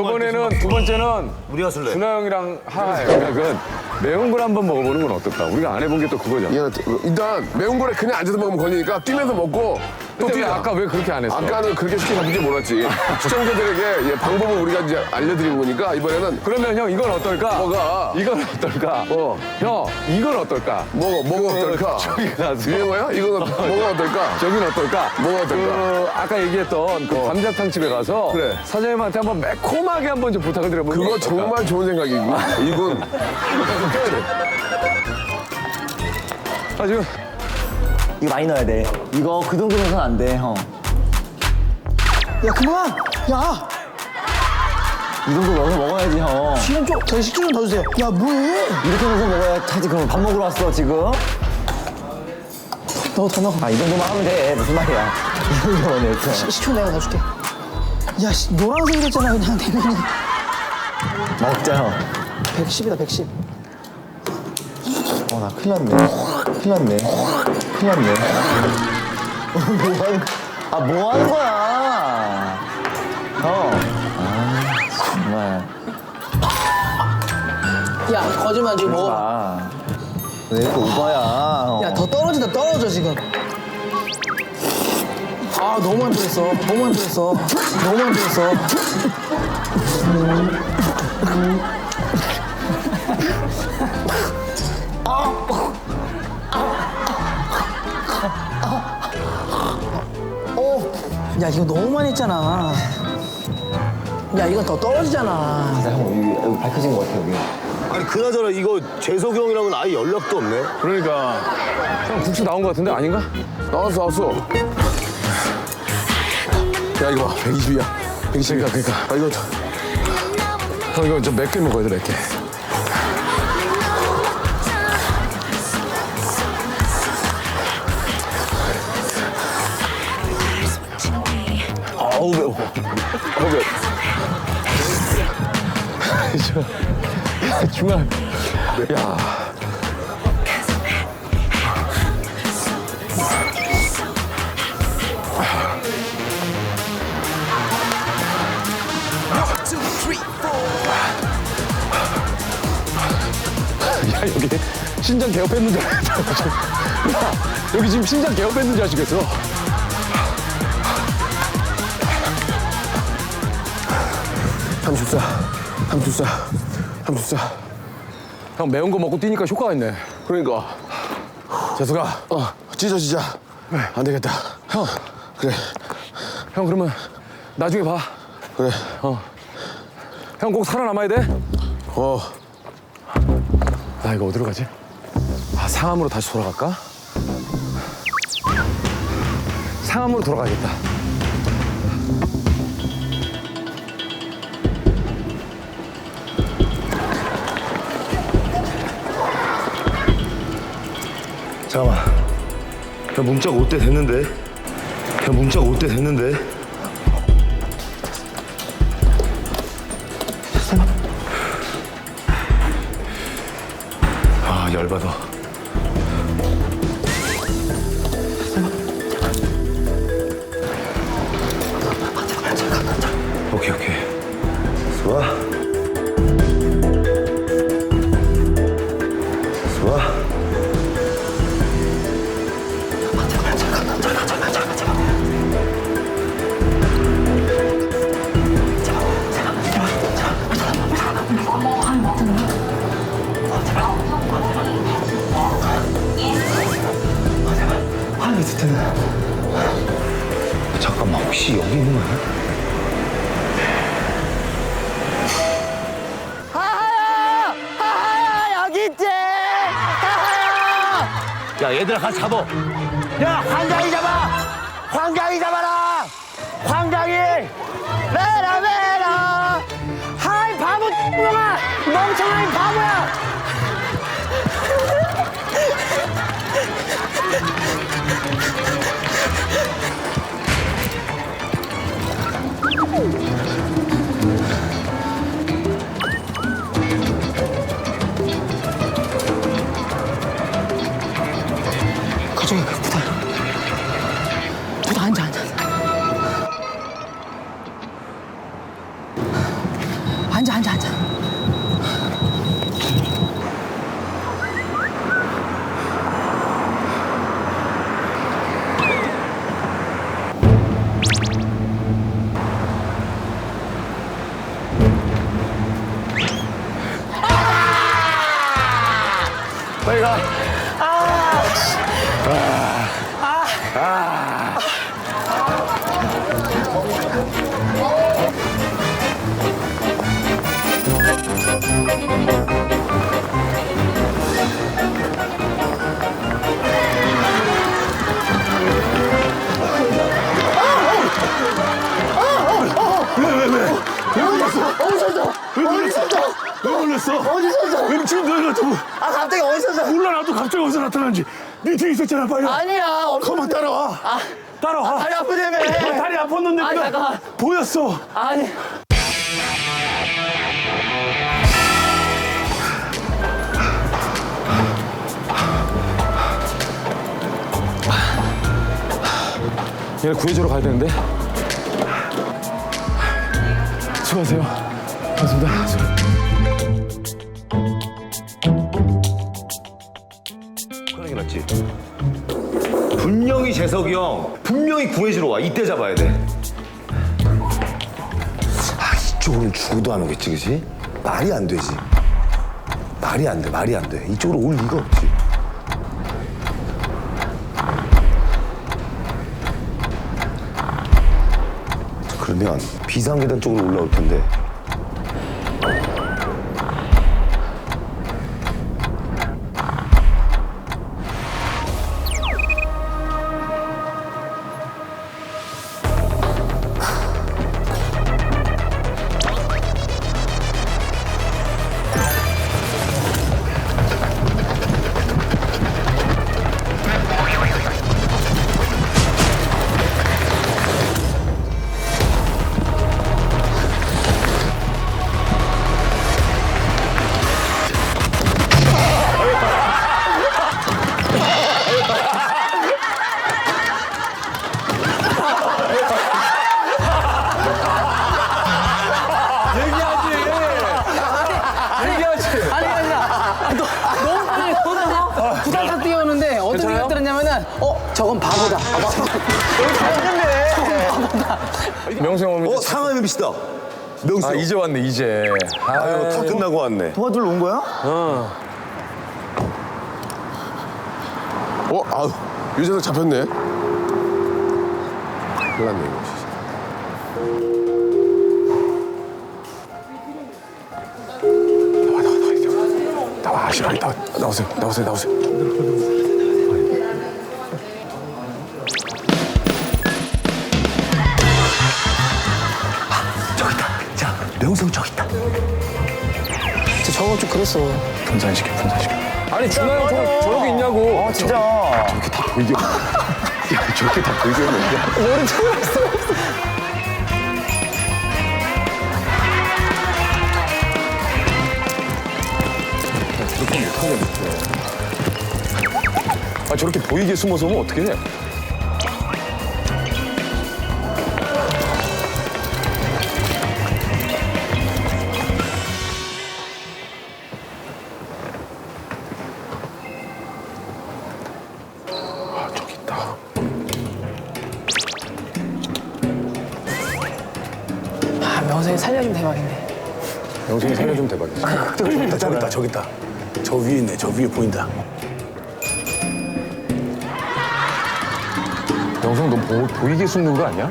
이번에는 두 번째는 우리가 술래. 준하 형이랑 하하예요. 그러니까 매운 걸 한번 먹어보는 건 어떨까? 우리가 안 해본 게 또 그거죠. 야, 일단 매운 거를 그냥 앉아서 먹으면 걸리니까 뛰면서 먹고 또 근데 왜 뛰자. 아까 왜 그렇게 안 했어? 아까는 그렇게 쉽게 잡힐 줄 몰랐지. 시청자들에게 예, 방법을 우리가 이제 알려드리고 보니까 이번에는 그러면 형 이건 어떨까? 뭐가? 이건 어떨까? 어. 형 이건 어떨까? 뭐가 뭐가 그, 어떨까? 저기 가서 유행어야? 이거는 뭐가 어떨까? 저긴 어떨까? 뭐가 어떨까? 그 아까 얘기했던 그 감자탕 집에 가서 그래. 사장님한테 한번 매콤하게 한번 좀 부탁을 드려보면 그거 어떨까? 정말 좋은 생각이고 이건 아 지금 이거 많이 넣어야 돼. 이거 그 정도는 안 돼, 형. 야 그만! 야! 이 정도 넣어서 먹어야지, 형. 기름 좀, 더 식초 좀 더 주세요. 야 뭐해? 이렇게 넣어서 먹어야 하지. 그럼 밥 먹으러 왔어, 지금? 너 더 넣어. 아, 이 정도만 하면 돼. 무슨 말이야. 이 정도만 이렇게. 시- 식초 내가 넣어줄게. 야 씨, 노란색이랬잖아 그냥 대면이. 먹자, 형. 110이다 110. 큰일 났네. 큰일 났네. 큰일 났네. 뭐 하는, 아, 뭐 하는 거야? 형. 아, 정말. 야 거짓말 지금 뭐? 아. 왜 이렇게 오바야, 형. 야 더 떨어진다 떨어져 지금. 아 너무 많이 들었어. 너무 많이 들었어. 너무 많이 들었어. 야 이거 너무 많이 했잖아. 야 이건 더 떨어지잖아. 진짜 형, 여기, 여기 밝혀진 것 같아, 여기. 아니 그나저나 이거 재석이 형이랑은 아예 연락도 없네. 그러니까 형 국수 나온 것 같은데 아닌가? 나왔어 나왔어. 야 이거 봐 120이야. 120이야 그러니까. 아 이거 형 이거 좀몇개 먹어야 돼몇 개. 중간 야. 야 여기 신장 개업했는 줄 알았다. 야 여기 지금 신장 개업했는 줄 아시겠어? 삼십사, 삼십사, 삼십사. 형 매운 거 먹고 뛰니까 효과가 있네 그러니까 재수가 어 찢어 찢어. 안 되겠다. 형 그래 형 그러면 나중에 봐. 그래. 형꼭 살아남아야 돼. 어 나 이거 어디로 가지? 아 상암으로 다시 돌아갈까? 상암으로 돌아가야겠다. 잠깐만. 야 문자가 올 때 됐는데. 야 문자가 올 때 됐는데. 아 열받아. 혹시 여기 있는 거야? 하하야! 하하야! 여기 있지! 하하야! 야 얘들아 같이 잡아. 야, 황장이 잡아! 황장이 잡아라! 황장이! 메라, 메라! 하이, 바보, 놈아! 멍청한 빨 놀랐어? 어디서 왜 지금 뭐아 갑자기 어디서 몰라 나도 갑자기 어디서 나타났는지 네 뒤에 있었잖아 빨리 아니야 그만 따라와 따라와 다리 아프다며 어, 다리 아팠는데 그냥 잠깐만. 보였어 아니 얘 구해주러 가야 되는데. 수고하세요. 고맙습니다. 그러 낫지. 분명히 재석이 형 분명히 구해주러 와. 이때 잡아야 돼 아 이쪽으로는 죽어도 안 오겠지 그지? 말이 안 되지. 말이 안 돼 말이 안 돼. 이쪽으로 올 리가 없지. 그러면 비상계단 쪽으로 올라올 텐데 이제 왔네 이제. 아유 다 끝나고 왔네. 도와주러 온 거야? 어? 아우 유재석 잡혔네. 큰일 났네 이거. 나와 나와 나와 이제 나와 아시라 나와. 나오세요 나오세요 나오세요 그랬어. 분산시켜 분산시켜. 아니 준하 형 저, 저기 있냐고. 아 진짜 저렇게 다 보이게. 야 저렇게 다 보이게 했는데. 머리 틀렸어. 아 저렇게 보이게 숨어서 오면 어떻게 돼? 저기 있다 저기 있다. 저 위에 있네 저 위에 보인다. 영성 너 보, 보이게 숨는 거 아니야?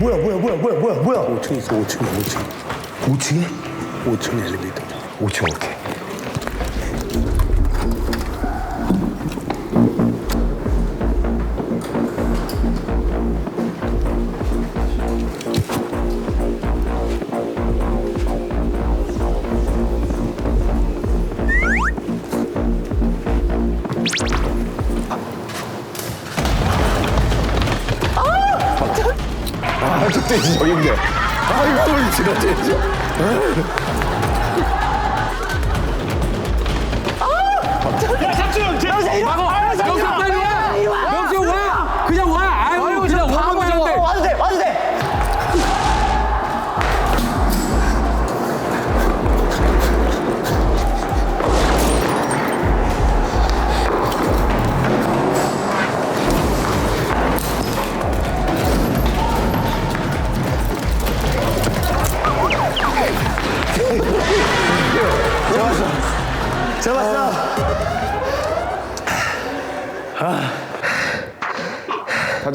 뭐야? 뭐야 뭐야 뭐야 뭐야 뭐야? 5층 있어 5층 5층. 5층에? 5층 엘리베이터 5층 오케이 아 저때 저기 있네. 아 이거 지나쳐야죠.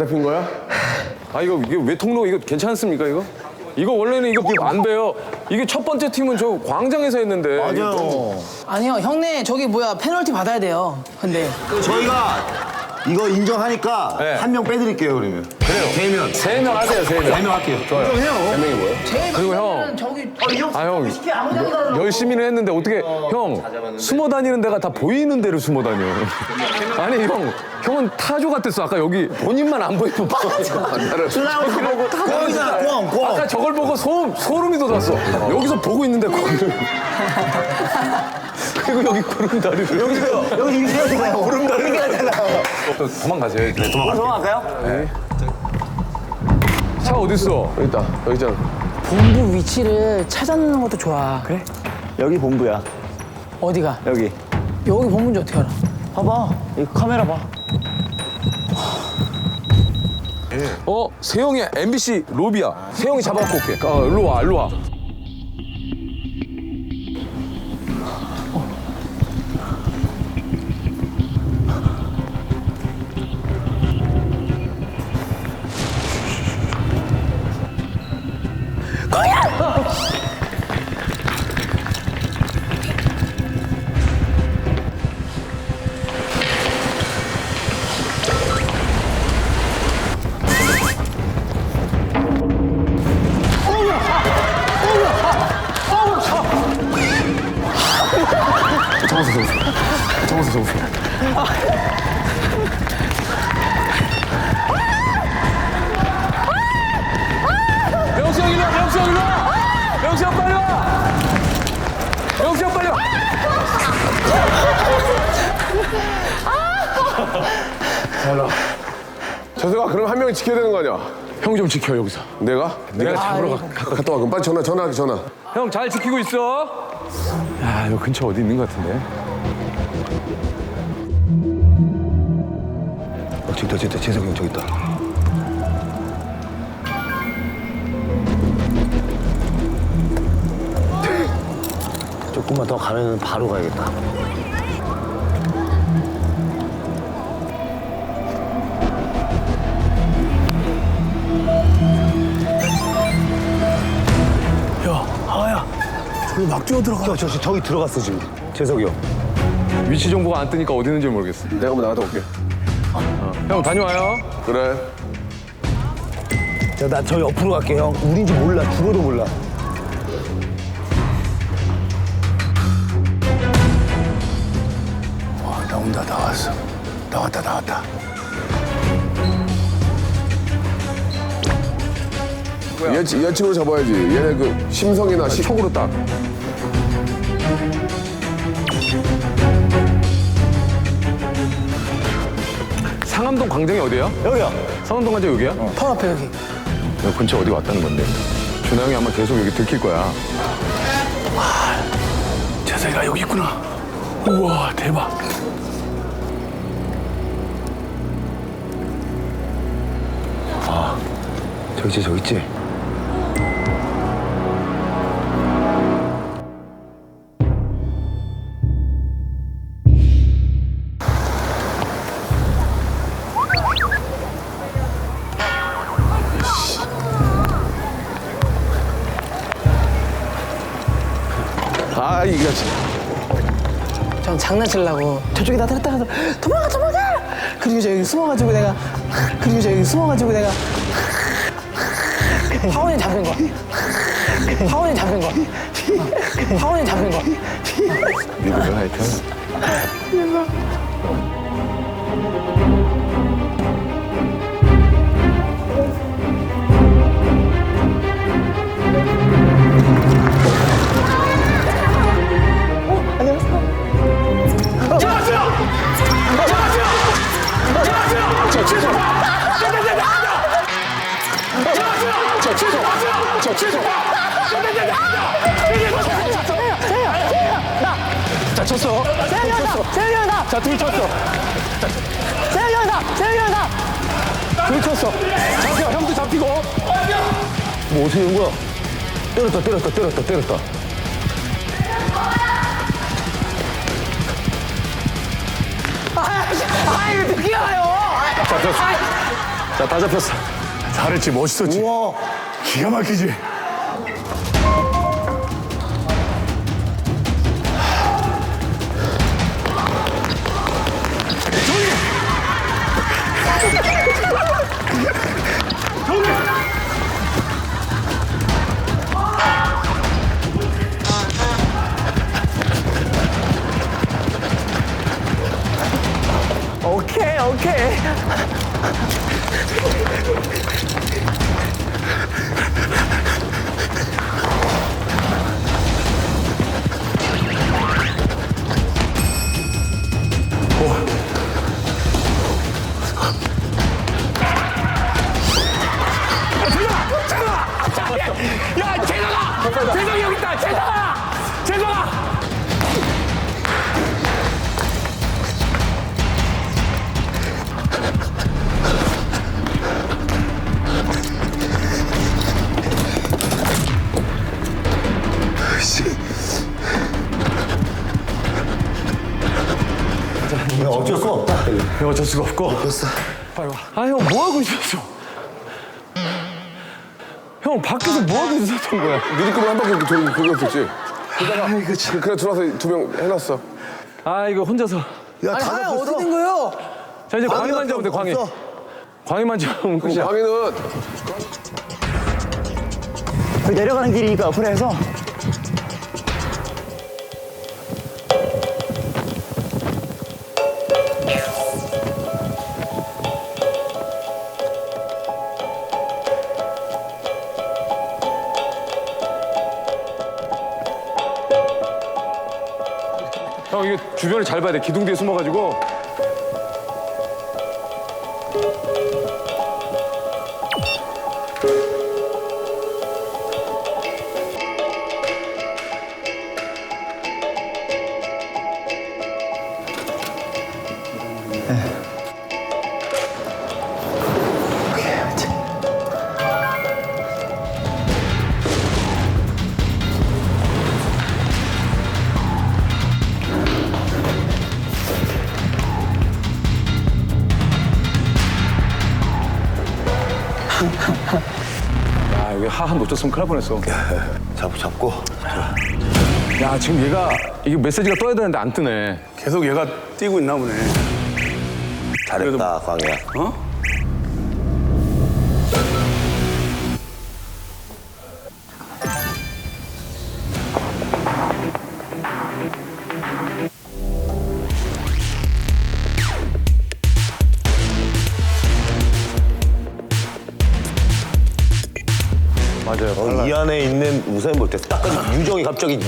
다 잡힌 거야? 아, 이거, 이게 왜 통로, 이거 괜찮습니까, 이거? 이거 원래는 이거 안 돼요. 이게 첫 번째 팀은 저 광장에서 했는데. 맞아요. 아니요, 형네 저기 뭐야 페널티 받아야 돼요. 근데 저희가 이거 인정하니까 네. 한 명 빼드릴게요 그러면. 그래요. 대면. 세 명 하세요, 세 명. 대면 할게요. 좋아요. 세 명이 뭐예요? 그리고 형. 저기 아, 형. 쉽게 아무 데나 가려고. 열심히는 했는데 어떻게 형 숨어 다니는 데가 다 보이는 데를 숨어 다녀. 아니 형 형은 타조 같았어 아까 여기 본인만 안 보이고 나를 슬라우스 보고 다 꽁이잖아 꽁 꽁. 아까 저걸 보고 소름 소름이 돋았어. 여기서 보고 있는데 거기를 그리고 여기 구름다리를 여기서 여기 이렇게 되나요? 오름다리 이렇게 해야 되나요? 도망가세요. 네, 도망가. 들어갈까요? 차 어디 있어? 여기 있다. 여기 있잖아. 본부 위치를 찾아내는 것도 좋아. 그래. 여기 본부야. 어디가? 여기. 여기 본부인지 어떻게 알아? 봐봐. 이 카메라 봐. 어 세영이 MBC 로비야. 세영이 잡아갖고 올게. 어 일로 와 일로 와. 그럼 한 명이 지켜야 되는 거 아니야? 형 좀 지켜 여기서. 내가? 내가 잡으러 가. 갔다 와. 그럼 빨리 전화, 전화하게 전화. 형 잘 지키고 있어. 야, 너 근처 어디 있는 것 같은데? 어, 저기 있다, 저기 있다. 재석이 형 저기 있다. 조금만 더 가면 바로 가야겠다. 저기 막 뛰어 들어가. 저, 저, 저, 저기 들어갔어, 지금. 재석이 형. 위치 정보가 안 뜨니까 어디 있는지 모르겠어. 내가 한번 나갔다 올게. 형 다녀와요. 그래. 자, 나 저 옆으로 갈게, 형. 우린지 몰라. 죽어도 몰라. 와, 나온다, 나왔어. 나왔다, 나왔다. 얘, 얘 친구 잡아야지. 얘네 그 심성이나 시, 촉으로 딱. 상암동 광장이 어디야? 여기요. 상암동 광장 여기야? 바로 앞에 여기. 여 근처 어디 왔다는 건데. 준하 형이 아마 계속 여기 들킬 거야. 재석이가 여기 있구나. 우와, 대박. 아, 저기 있지, 저기 있지. 장난치려고 저쪽에 나타났다가 도망가 도망가. 그리고 저기 숨어가지고 내가 그리고 저기 숨어가지고 내가 하원이 잡은 거. 하원이 잡은 거. 하원이 잡은 거. 미국에 하여튼. 어떻게 된 거야? 때렸다 때렸다 때렸다 때렸다. 아, 이거 늦게 가요! 자다 잡혔어. 잘했지 멋있었지. 우와. 기가 막히지. 오케이, 오케이. 어쩔 수가 없고. 됐어. 아형 뭐 하고 있었어? 형 밖에서 뭐 하고 있었던 거야? 미리 끄면 한 바퀴 돌고 그거 했었지. 그다가 그, 그래 들어와서 두 명 해놨어. 아 이거 혼자서. 야, 아니, 다 하야 잡혔어? 어디 된 거예요? 자 이제 광희만 잡으면 돼 광희. 광희만 잡으면 끝이야. 광희는 그 내려가는 길이니까 앞으로 해서. 주변을 잘 봐야 돼. 기둥 뒤에 숨어가지고. 놓쳤으면 큰일 날 뻔했어. 잡고 잡고. 야 지금 얘가 이게 메시지가 떠야 되는데 안 뜨네. 계속 얘가 뛰고 있나 보네. 잘했다 광희야. 어? 우사인 볼때 딱 유정이 갑자기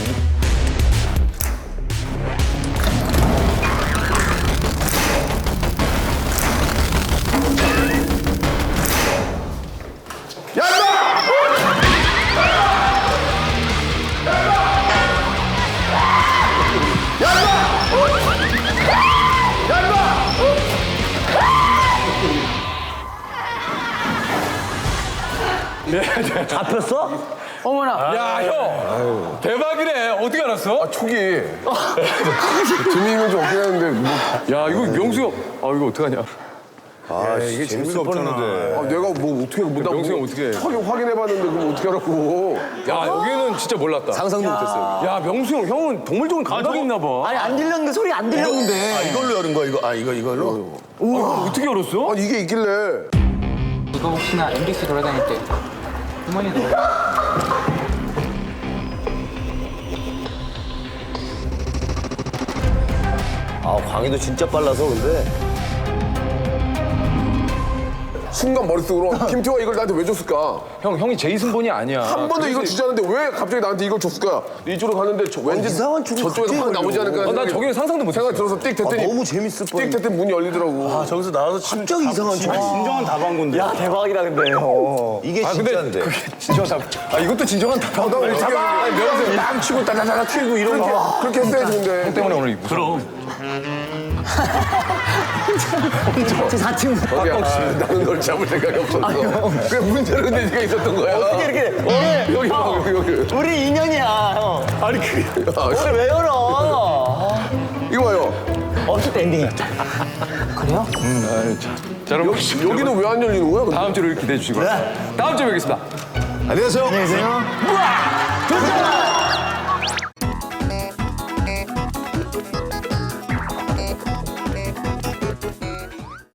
어? 어머나. 야 형. 대박이네. 어떻게 알았어? 아 초기 재미있는 좀 없긴 했는데 뭐, 야 이거 명수 형. 아 이거 어떡하냐. 아 이게 재밌을 뻔했는데. 아, 내가 뭐 어떻게 뭐 나 명수 형 어떻게 해? 확인 확인해봤는데 그럼 어떻게 하라고? 야 여기는 진짜 몰랐다. 상상도 못했어요. 야 명수 형 형은 동물적인 감각이 있나 봐. 아니, 안 들렸는데, 소리 안 들렸는데. 아 이걸로 열은 거야 이거. 아 이거 이걸로. 어떻게 알았어? 아 이게 있길래 이거 혹시나 MBC 돌아다닐 때 주머니 넣 아 광희도 진짜 빨라서 근데. 순간 머릿속으로 김태호가 이걸 나한테 왜 줬을까? 형 형이 제이슨 본이 아니야. 한 번도 이걸 주지 않았는데 왜 갑자기 나한테 이걸 줬을까? 이쪽으로 갔는데 저, 왠지 이상한 쪽으로 저쪽에서 갑자기 확 나오지 않을까? 어, 난 생각이- 저기는 상상도 못 생각 들어서 띡 됐더니 아, 너무 재밌을 뻔. 띡 됐더니 문이 열리더라고. 저기서 나와서 갑자기 이상한 쪽. 진정한 다방군데. 야 대박이다 근데. 어. 이게 아 근데 진짜인데. 그게 진정한 답. 아 이것도 진정한 답. 나 어떻게 잡아. 아니, 내가 딱 치고 따다다다 튀고 이런 게 그렇게 했어야지 근데. 형 때문에 오늘 그럼. 제 4층. 거기야, 아, 나는 널 잡을 생각이 없었어. 문제는 근데 네가 있었던 거야. 어떻게 이렇게 오늘 여기 봐 여기 여기. 우리 인연이야. 형. 아니 그 아, 씨, 오늘 왜 열어? 이거 봐요. 없을 때 엔딩이야. 그래요? 자 여러분 여기는 왜 안 열리는 거야? 근데? 다음 주를 기대해 주시고 다음 주에 뵙겠습니다. 안녕하세요. 우와! 도전!